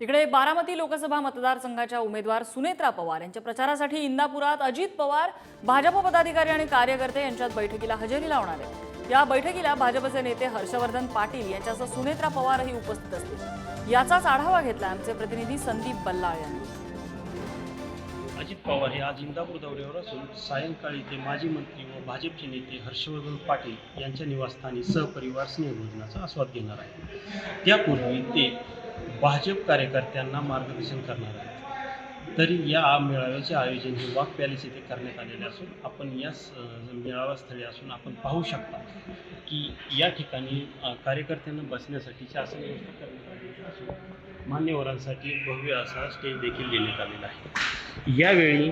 इकडे बारामती लोकसभा मतदारसंघाच्या उमेदवार सुनेत्रा पवार यांच्या प्रचारासाठी इंदापुरात अजित पवार भाजप पदाधिकारी आणि कार्यकर्ते यांच्यात बैठकीला हजेरी लावणार आहेत. या बैठकीला भाजपचे नेते हर्षवर्धन पाटील यांच्यासह सुनेत्रा पवारही उपस्थित असतील. याचाच आढावा घेतला आमचे प्रतिनिधी संदीप बल्लाळ यांनी. अजित पवार हे आज इंदापूर दौऱ्यावर असून सायंकाळी ते माजी मंत्री व भाजपचे नेते हर्षवर्धन पाटील यांच्या निवासस्थानी सहपरिवार स्नेहभोजनाचा आस्वाद घेणार आहे त्यापूर्वी ते भाजप कार्यकर्त्यांना मार्गदर्शन करणार आहेत. तरी या मेळाव्याचे आयोजन हे वाघ पॅलेस येथे करण्यात आलेले असून आपण या स- मेळावास्थळी असून आपण पाहू शकता की या ठिकाणी कार्यकर्त्यांना बसण्यासाठीची असं व्यवस्था करण्यात आलेली असून मान्यवरांसाठी भव्य असा स्टेज देखील देण्यात आलेला आहे. यावेळी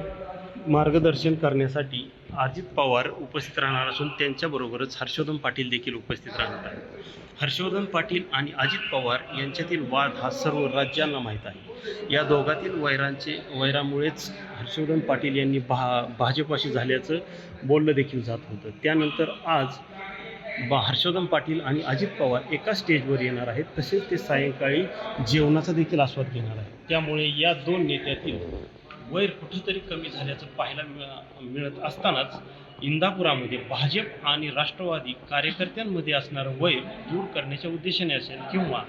मार्गदर्शन करण्यासाठी अजित पवार उपस्थित राहणार असून त्यांच्याबरोबरच हर्षवर्धन पाटील देखील उपस्थित राहणार आहेत. हर्षवर्धन पाटील आणि अजित पवार यांच्यातील वाद हा सर्व राज्यांना माहीत आहे. या दोघातील वैरांचे वैरामुळेच हर्षवर्धन पाटील यांनी भा भाजपाशी झाल्याचं बोललं देखील जात होतं. त्यानंतर आज बा हर्षवर्धन पाटील आणि अजित पवार एका स्टेजवर येणार आहेत. तसेच ते सायंकाळी जेवणाचा देखील आस्वाद घेणार आहेत. त्यामुळे या दोन नेत्यातील वैर कुठेतरी कमी झाल्याचं पाहायला मिळत असतानाच इंदापुरामध्ये भाजप आणि राष्ट्रवादी कार्यकर्त्यांमध्ये असणारं वैर दूर करण्याच्या उद्देशाने असेल किंवा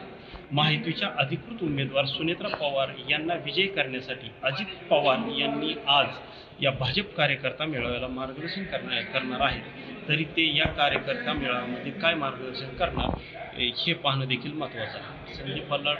माहितीच्या अधिकृत उमेदवार सुनेत्रा पवार यांना विजयी करण्यासाठी अजित पवार यांनी आज या भाजप कार्यकर्ता मेळाव्याला मार्गदर्शन करणार करणार आहेत तरी ते या कार्यकर्ता मेळाव्यामध्ये काय मार्गदर्शन करणार हे पाहणं देखील महत्त्वाचं आहे. संदीप पल्लाड